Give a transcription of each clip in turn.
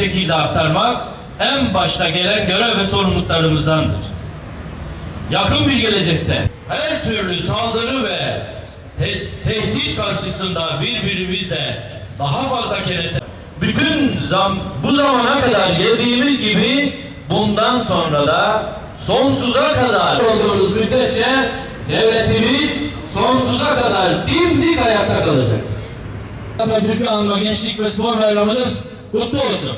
şekilde aktarmak en başta gelen görev ve sorumluluklarımızdandır. Yakın bir gelecekte her türlü saldırı ve te- tehdit karşısında birbirimizle daha fazla kenetlen bütün zam bu zamana kadar geldiğimiz gibi bundan sonra da sonsuza kadar olduğumuz müddetçe devletimiz sonsuza kadar dimdik ayakta kalacaktır. Atatürk Anma Gençlik ve Spor Bayramınız kutlu olsun.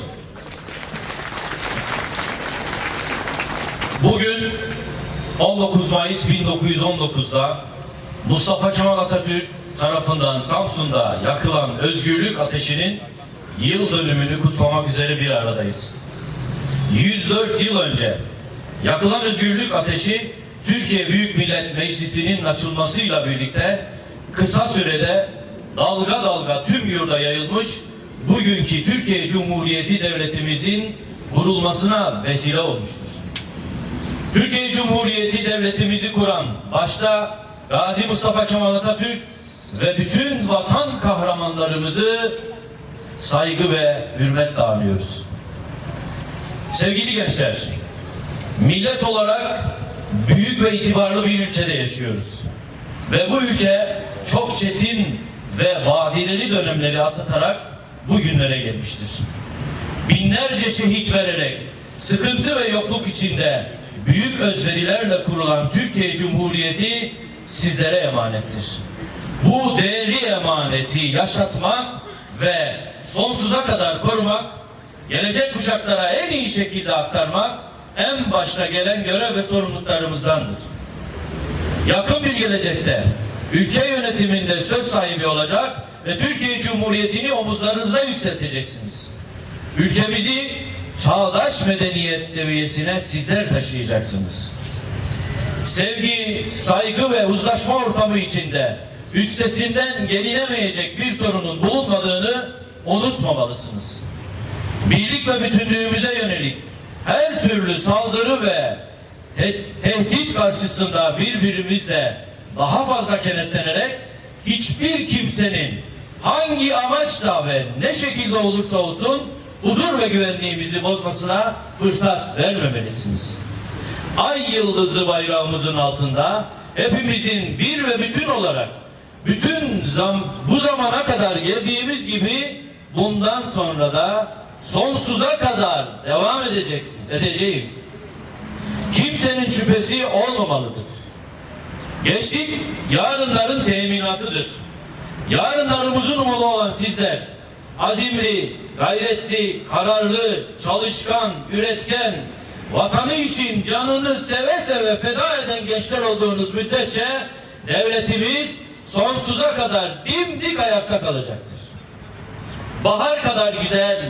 Bugün 19 Mayıs 1919'da Mustafa Kemal Atatürk tarafından Samsun'da yakılan özgürlük ateşinin yıl dönümünü kutlamak üzere bir aradayız. 104 yıl önce yakılan özgürlük ateşi Türkiye Büyük Millet Meclisi'nin açılmasıyla birlikte kısa sürede dalga dalga tüm yurda yayılmış bugünkü Türkiye Cumhuriyeti Devletimizin kurulmasına vesile olmuştur. Türkiye Cumhuriyeti Devletimizi kuran başta Gazi Mustafa Kemal Atatürk ve bütün vatan kahramanlarımızı saygı ve hürmetle anıyoruz. Sevgili gençler, millet olarak büyük ve itibarlı bir ülkede yaşıyoruz. Ve bu ülke çok çetin ve vadileli dönemleri atlatarak bugünlere gelmiştir. Binlerce şehit vererek sıkıntı ve yokluk içinde büyük özverilerle kurulan Türkiye Cumhuriyeti sizlere emanettir. Bu değerli emaneti yaşatmak ve sonsuza kadar korumak, gelecek kuşaklara en iyi şekilde aktarmak en başta gelen görev ve sorumluluklarımızdandır. Yakın bir gelecekte ülke yönetiminde söz sahibi olacak ve Türkiye Cumhuriyeti'ni omuzlarınıza yükselteceksiniz. Ülkemizi çağdaş medeniyet seviyesine sizler taşıyacaksınız. Sevgi, saygı ve uzlaşma ortamı içinde üstesinden gelinemeyecek bir sorunun bulunmadığını unutmamalısınız. Birlik ve bütünlüğümüze yönelik her türlü saldırı ve te- tehdit karşısında birbirimizle daha fazla kenetlenerek hiçbir kimsenin hangi amaçla ve ne şekilde olursa olsun huzur ve güvenliğimizi bozmasına fırsat vermemelisiniz. Ay yıldızlı bayrağımızın altında hepimizin bir ve bütün olarak bütün zam, bu zamana kadar geldiğimiz gibi bundan sonra da sonsuza kadar devam edeceksiniz, edeceğiz. Kimsenin şüphesi olmamalıdır. Gençlik yarınların teminatıdır. Yarınlarımızın umudu olan sizler, azimli, gayretli, kararlı, çalışkan, üretken, vatanı için canını seve seve feda eden gençler olduğunuz müddetçe devletimiz sonsuza kadar dimdik ayakta kalacaktır. Bahar kadar güzel,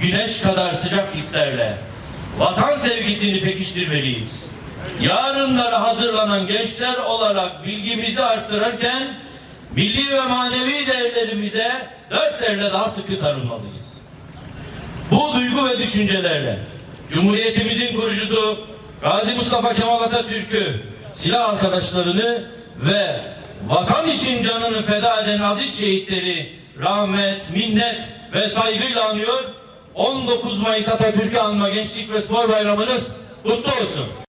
güneş kadar sıcak hislerle vatan sevgisini pekiştirmeliyiz. Yarınlara hazırlanan gençler olarak bilgimizi arttırırken milli ve manevi değerlerimize dört elle daha sıkı sarılmalıyız. Bu duygu ve düşüncelerle Cumhuriyetimizin kurucusu Gazi Mustafa Kemal Atatürk'ü, silah arkadaşlarını ve vatan için canını feda eden aziz şehitleri rahmet, minnet ve saygıyla anıyor. 19 Mayıs Atatürk'ü anma Gençlik ve Spor Bayramınız kutlu olsun.